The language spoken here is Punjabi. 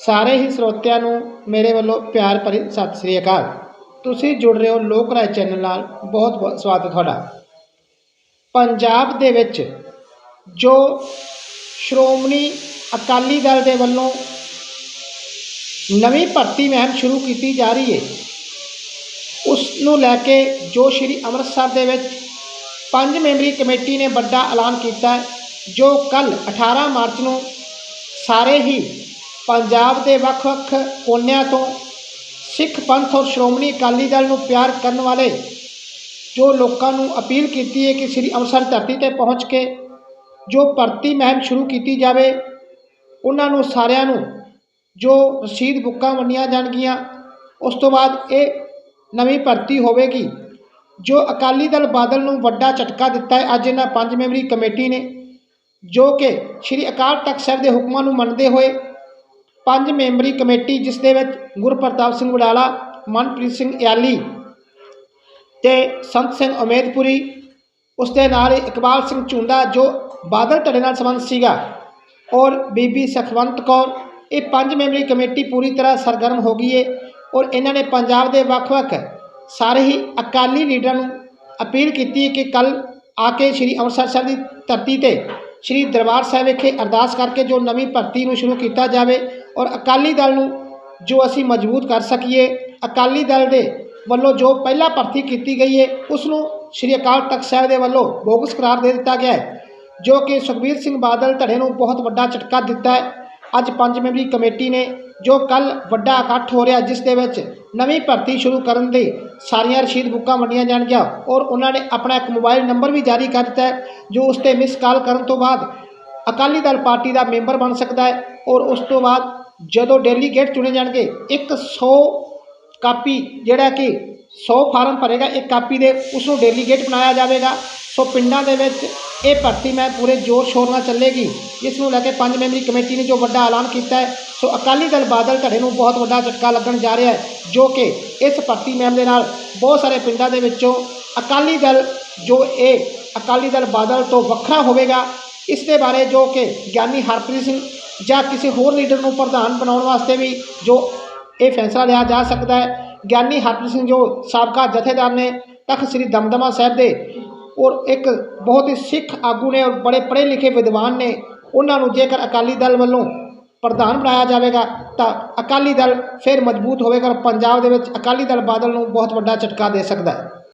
ਸਾਰੇ ਹੀ ਸਰੋਤਿਆਂ ਨੂੰ ਮੇਰੇ ਵੱਲੋਂ ਪਿਆਰ ਭਰੀ ਸਤਿ ਸ੍ਰੀ ਅਕਾਲ। ਤੁਸੀਂ ਜੁੜ ਰਹੇ ਹੋ ਲੋਕ ਰਾਏ ਚੈਨਲ ਨਾਲ। ਬਹੁਤ ਬਹੁਤ ਸਵਾਗਤ ਤੁਹਾਡਾ। ਪੰਜਾਬ ਦੇ ਵਿੱਚ ਜੋ ਸ਼੍ਰੋਮਣੀ ਅਕਾਲੀ ਦਲ ਦੇ ਵੱਲੋਂ ਨਵੀਂ ਭਰਤੀ ਮੁਹਿੰਮ ਸ਼ੁਰੂ ਕੀਤੀ ਜਾ ਰਹੀ ਹੈ, ਉਸ ਨੂੰ ਲੈ ਕੇ ਜੋ ਸ਼੍ਰੀ ਅੰਮ੍ਰਿਤਸਰ ਦੇ ਵਿੱਚ ਪੰਜ ਮੈਂਬਰੀ ਕਮੇਟੀ ਨੇ ਵੱਡਾ ਐਲਾਨ ਕੀਤਾ ਜੋ ਕੱਲ 18 ਮਾਰਚ ਨੂੰ ਸਾਰੇ ਹੀ ਪੰਜਾਬ ਦੇ ਵੱਖ-ਵੱਖ ਕੋਨਿਆਂ ਤੋਂ ਸਿੱਖ ਪੰਥ ਔਰ ਸ਼੍ਰੋਮਣੀ ਅਕਾਲੀ ਦਲ ਨੂੰ ਪਿਆਰ ਕਰਨ ਵਾਲੇ ਜੋ ਲੋਕਾਂ ਨੂੰ ਅਪੀਲ ਕੀਤੀ ਹੈ ਕਿ ਸ੍ਰੀ ਅੰਮ੍ਰਿਤਸਰ ਧਰਤੀ ਤੇ ਪਹੁੰਚ ਕੇ ਜੋ ਭਰਤੀ ਮਹਿਮ ਸ਼ੁਰੂ ਕੀਤੀ ਜਾਵੇ, ਉਹਨਾਂ ਨੂੰ ਸਾਰਿਆਂ ਨੂੰ ਜੋ ਰਸੀਦ ਬੁੱਕਾਂ ਵੰਡੀਆਂ ਜਾਣਗੀਆਂ, ਉਸ ਤੋਂ ਬਾਅਦ ਇਹ ਨਵੀਂ ਭਰਤੀ ਹੋਵੇਗੀ। ਜੋ ਅਕਾਲੀ ਦਲ ਬਾਦਲ ਨੂੰ ਵੱਡਾ ਝਟਕਾ ਦਿੱਤਾ ਹੈ, ਅੱਜ ਇਹਨਾਂ ਪੰਜ ਮੈਂਬਰੀ ਕਮੇਟੀ ਨੇ, ਜੋ ਕਿ ਸ੍ਰੀ ਅਕਾਲ ਤਖਤ ਸਾਹਿਬ ਦੇ ਹੁਕਮਾਂ ਨੂੰ ਮੰਨਦੇ ਹੋਏ ਪੰਜ ਮੈਂਬਰੀ ਕਮੇਟੀ, ਜਿਸ ਦੇ ਵਿੱਚ ਗੁਰਪ੍ਰਤਾਪ ਸਿੰਘ ਵਡਾਲਾ, ਮਨਪ੍ਰੀਤ ਸਿੰਘ ਇਆਲੀ ਤੇ ਸੰਤ ਸਿੰਘ ਉਮੇਦਪੁਰੀ, ਉਸ ਦੇ ਨਾਲ ਇਕਬਾਲ ਸਿੰਘ ਝੁੰਦਾ ਜੋ ਬਾਦਲ ਧੜੇ ਨਾਲ ਸੰਬੰਧ ਸੀਗਾ, ਔਰ ਬੀਬੀ ਸਖਵੰਤ ਕੌਰ। ਇਹ ਪੰਜ ਮੈਂਬਰੀ ਕਮੇਟੀ ਪੂਰੀ ਤਰ੍ਹਾਂ ਸਰਗਰਮ ਹੋ ਗਈ ਹੈ ਔਰ ਇਹਨਾਂ ਨੇ ਪੰਜਾਬ ਦੇ ਵੱਖ-ਵੱਖ ਸਾਰੇ ਹੀ ਅਕਾਲੀ ਲੀਡਰਾਂ ਨੂੰ ਅਪੀਲ ਕੀਤੀ ਕਿ ਕੱਲ ਆ ਕੇ ਸ੍ਰੀ ਅੰਮ੍ਰਿਤਸਰ ਸਾਹਿਬ ਦੀ ਧਰਤੀ ਤੇ ਸ੍ਰੀ ਦਰਬਾਰ ਸਾਹਿਬ ਵਿਖੇ ਅਰਦਾਸ ਕਰਕੇ ਜੋ ਨਵੀਂ ਭਰਤੀ ਨੂੰ ਸ਼ੁਰੂ ਕੀਤਾ ਜਾਵੇ ਔਰ ਅਕਾਲੀ ਦਲ ਨੂੰ ਜੋ ਅਸੀਂ ਮਜ਼ਬੂਤ ਕਰ ਸਕੀਏ, ਅਕਾਲੀ ਦਲ ਦੇ ਵੱਲੋਂ ਜੋ ਪਹਿਲਾਂ ਭਰਤੀ ਕੀਤੀ ਗਈ ਹੈ ਉਸ ਨੂੰ ਸ੍ਰੀ ਅਕਾਲ ਤਖਤ ਸਾਹਿਬ ਦੇ ਵੱਲੋਂ ਬੋਗਸ ਕਰਾਰ ਦੇ ਦਿੱਤਾ ਗਿਆ ਹੈ ਜੋ ਕਿ ਸੁਖਬੀਰ ਸਿੰਘ ਬਾਦਲ ਧੜੇ ਨੂੰ ਬਹੁਤ ਵੱਡਾ ਝਟਕਾ ਦਿੱਤਾ ਹੈ ਅੱਜ ਪੰਜ ਮੈਂਬਰੀ ਕਮੇਟੀ ਨੇ ਜੋ ਕੱਲ ਵੱਡਾ ਇਕੱਠ ਹੋ ਰਿਹਾ, ਜਿਸ ਦੇ ਵਿੱਚ ਨਵੀਂ ਭਰਤੀ ਸ਼ੁਰੂ ਕਰਨ ਲਈ ਸਾਰੀਆਂ ਰਸੀਦ ਬੁੱਕਾਂ ਵੰਡੀਆਂ ਜਾਣਗੀਆਂ ਔਰ ਉਹਨਾਂ ਨੇ ਆਪਣਾ ਇੱਕ ਮੋਬਾਈਲ ਨੰਬਰ ਵੀ ਜਾਰੀ ਕਰ ਦਿੱਤਾ ਹੈ, ਜੋ ਉਸ ਤੇ ਮਿਸ ਕਾਲ ਕਰਨ ਤੋਂ ਬਾਅਦ ਅਕਾਲੀ ਦਲ ਪਾਰਟੀ ਦਾ ਮੈਂਬਰ ਬਣ ਸਕਦਾ ਹੈ ਔਰ ਉਸ ਤੋਂ ਬਾਅਦ ਜਦੋਂ ਡੈਲੀਗੇਟ ਚੁਣੇ ਜਾਣਗੇ, ਇੱਕ 100 ਕਾਪੀ ਜਿਹੜਾ ਕਿ 100 ਫਾਰਮ ਭਰੇਗਾ, ਇੱਕ ਕਾਪੀ ਦੇ ਉਸ ਨੂੰ ਡੈਲੀਗੇਟ ਬਣਾਇਆ ਜਾਵੇਗਾ। ਸੋ ਪਿੰਡਾਂ ਦੇ ਵਿੱਚ ਇਹ ਭਰਤੀ ਮੈਂ ਪੂਰੇ ਜ਼ੋਰ ਸ਼ੋਰ ਨਾਲ ਚੱਲੇਗੀ। ਇਸ ਨੂੰ ਲੈ ਕੇ ਪੰਜ ਮੈਂਬਰੀ ਕਮੇਟੀ ਨੇ ਜੋ ਵੱਡਾ ਐਲਾਨ ਕੀਤਾ ਹੈ, ਸੋ ਅਕਾਲੀ ਦਲ ਬਾਦਲ ਧੜੇ ਨੂੰ ਬਹੁਤ ਵੱਡਾ ਝਟਕਾ ਲੱਗਣ ਜਾ ਰਿਹਾ ਹੈ, ਜੋ ਕਿ ਇਸ ਭਰਤੀ ਮੁਹਿੰਮ ਦੇ ਨਾਲ ਬਹੁਤ ਸਾਰੇ ਪਿੰਡਾਂ ਦੇ ਵਿੱਚੋਂ ਅਕਾਲੀ ਦਲ ਜੋ ਇਹ ਅਕਾਲੀ ਦਲ ਬਾਦਲ ਤੋਂ ਵੱਖਰਾ ਹੋਵੇਗਾ। ਇਸ ਦੇ ਬਾਰੇ ਜੋ ਕਿ ਗਿਆਨੀ ਹਰਪ੍ਰੀਤ ਸਿੰਘ ਜਾਂ ਕਿਸੇ ਹੋਰ ਲੀਡਰ ਨੂੰ ਪ੍ਰਧਾਨ ਬਣਾਉਣ ਵਾਸਤੇ ਵੀ ਜੋ ਇਹ ਫੈਸਲਾ ਲਿਆ ਜਾ ਸਕਦਾ ਹੈ। ਗਿਆਨੀ ਹਰਪ੍ਰੀਤ ਸਿੰਘ ਜੋ ਸਾਬਕਾ ਜਥੇਦਾਰ ਨੇ, ਤਖਤ ਸ੍ਰੀ ਦਮਦਮਾ ਸਾਹਿਬ ਦੇ ਔਰ ਇੱਕ ਬਹੁਤ ਹੀ ਸਿੱਖ ਆਗੂ ਨੇ ਔਰ ਬੜੇ ਪੜ੍ਹੇ ਲਿਖੇ ਵਿਦਵਾਨ ਨੇ, ਉਹਨਾਂ ਨੂੰ ਜੇਕਰ ਅਕਾਲੀ ਦਲ ਵੱਲੋਂ ਪ੍ਰਧਾਨ ਬਣਾਇਆ ਜਾਵੇਗਾ, ਤਾਂ ਅਕਾਲੀ ਦਲ ਫਿਰ ਮਜ਼ਬੂਤ ਹੋਵੇਗਾ ਔਰ ਪੰਜਾਬ ਦੇ ਵਿੱਚ ਅਕਾਲੀ ਦਲ ਬਾਦਲ ਨੂੰ ਬਹੁਤ ਵੱਡਾ ਝਟਕਾ ਦੇ ਸਕਦਾ ਹੈ।